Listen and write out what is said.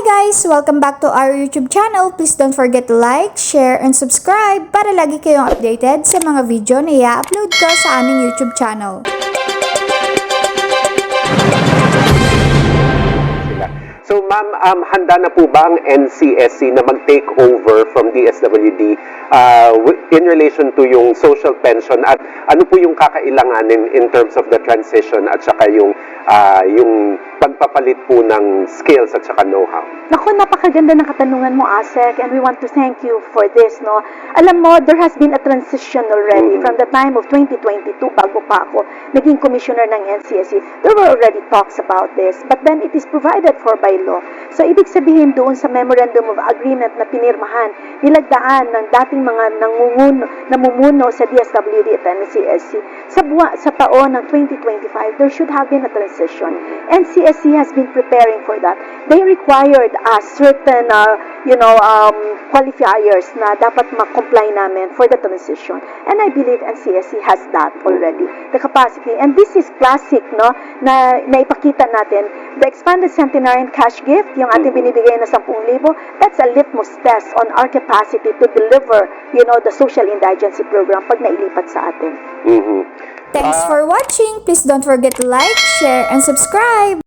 guys! Welcome back to our YouTube channel. Please don't forget to like, share, and subscribe para lagi kayong updated sa mga video na i-upload ko sa aming YouTube channel. So ma'am, um, handa na po ba ang NCSC na mag-take over from DSWD uh, in relation to yung social pension at ano po yung kakailanganin in terms of the transition at saka yung, uh, yung pagpapalit po ng skills at saka know-how? Naku, napakaganda ng katanungan mo, Asek, and we want to thank you for this, no? Alam mo, there has been a transition already Mhm. from the time of 2022, bago pa ako naging commissioner ng NCSC. There were already talks about this, but then it is provided for by law. So, ibig sabihin doon sa Memorandum of Agreement na pinirmahan, nilagdaan ng dating mga nangunguno, namumuno sa DSWD at NCSC, sa, buwa, sa taon ng 2025, there should have been a transition. NCSC has been preparing for that. They required us certain, uh, you know, um, qualifiers na dapat ma-comply namin for the transition. And I believe NCSC has that already, the capacity. And this is classic, no, na naipakita natin. The expanded centenarian cash gift, yung ating binibigay na 10,000, that's a litmus test on our capacity to deliver, you know, the social indigency program pag nailipat sa atin. Mhm. Thanks for watching! Please don't forget to like, share, and subscribe!